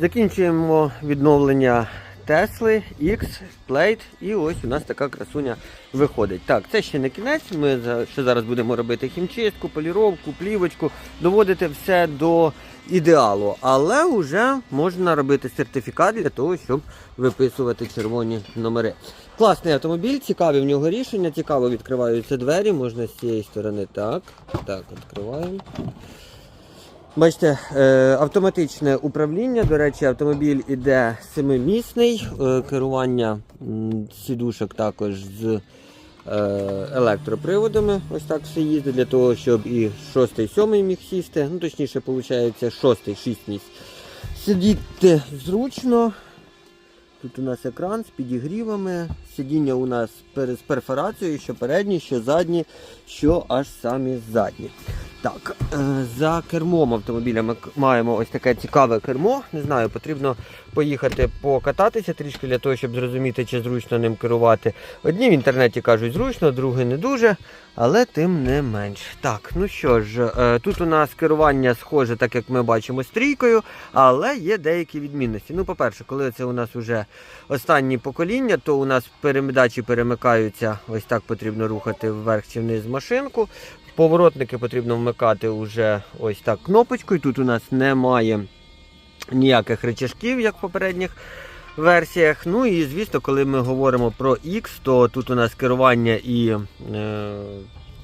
Закінчуємо відновлення Тесли, X, Plate і ось у нас така красуня виходить. Так, це ще не кінець. Ми ще зараз будемо робити хімчистку, поліровку, плівочку, доводити все до ідеалу. Але вже можна робити сертифікат для того, щоб виписувати червоні номери. Класний автомобіль, цікаві в нього рішення, цікаво відкриваються двері, можна з цієї сторони так. Так, відкриваємо. Бачите, е, автоматичне управління. До речі, автомобіль іде семимісний, е, керування сідушок також з е, електроприводами. Ось так все їздить для того, щоб і шостий, сьомий міг сісти. Ну, точніше, виходить, шостий, шість місць. Сидіти зручно. Тут у нас екран з підігрівами. Сидіння у нас з перфорацією, що передні, що задні, що аж самі задні. Так, е, за кермом автомобіля ми маємо ось таке цікаве кермо. Не знаю, потрібно поїхати покататися трішки для того, щоб зрозуміти, чи зручно ним керувати. Одні в інтернеті кажуть зручно, другі не дуже, але тим не менш. Так, ну що ж, е, тут у нас керування схоже, так як ми бачимо, стрійкою, але є деякі відмінності. Ну, по-перше, коли це у нас вже останні покоління, то у нас передачі перемикаються. Ось так потрібно рухати вверх чи вниз машинку. Поворотники потрібно вмикати вже ось так кнопочкою. Тут у нас немає ніяких речашків, як в попередніх версіях. Ну і звісно, коли ми говоримо про X, то тут у нас керування і е,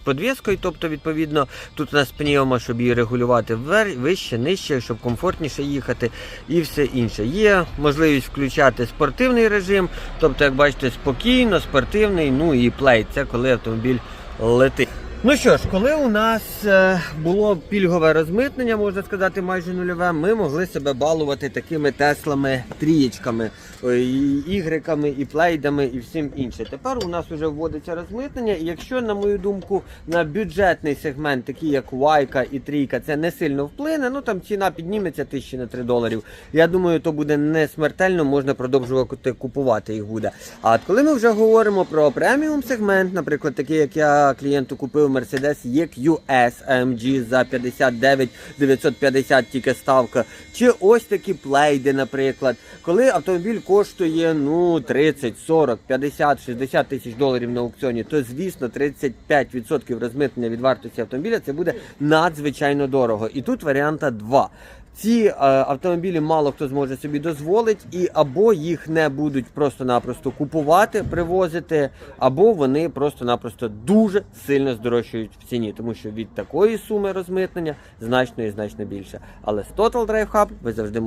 подвіскою, тобто, відповідно, тут у нас пневма, щоб її регулювати вище, нижче, щоб комфортніше їхати і все інше. Є можливість включати спортивний режим, тобто, як бачите, спокійно, спортивний, ну і плей, це коли автомобіль летить. Ну що ж, коли у нас е, було пільгове розмитнення, можна сказати, майже нульове, ми могли себе балувати такими теслами, трієчками, е, і ігреками, і плейдами, і всім іншим. Тепер у нас вже вводиться розмитнення, і якщо, на мою думку, на бюджетний сегмент, такий як Вайка і Трійка, це не сильно вплине, ну там ціна підніметься тисячі на 3 доларів. Я думаю, то буде не смертельно, можна продовжувати купувати їх буде. А коли ми вже говоримо про преміум сегмент, наприклад, такий, як я клієнту купив Mercedes EQS AMG за 59 950 тільки ставка, чи ось такі плейди, наприклад, коли автомобіль коштує ну 30, 40, 50, 60 тисяч доларів на аукціоні, то звісно 35% розмитнення від вартості автомобіля це буде надзвичайно дорого. І тут варіанта два. Ці е, автомобілі мало хто зможе собі дозволити, і або їх не будуть просто-напросто купувати, привозити, або вони просто-напросто дуже сильно здорожчують в ціні, тому що від такої суми розмитнення значно і значно більше. Але з Total Drive Hub ви завжди можете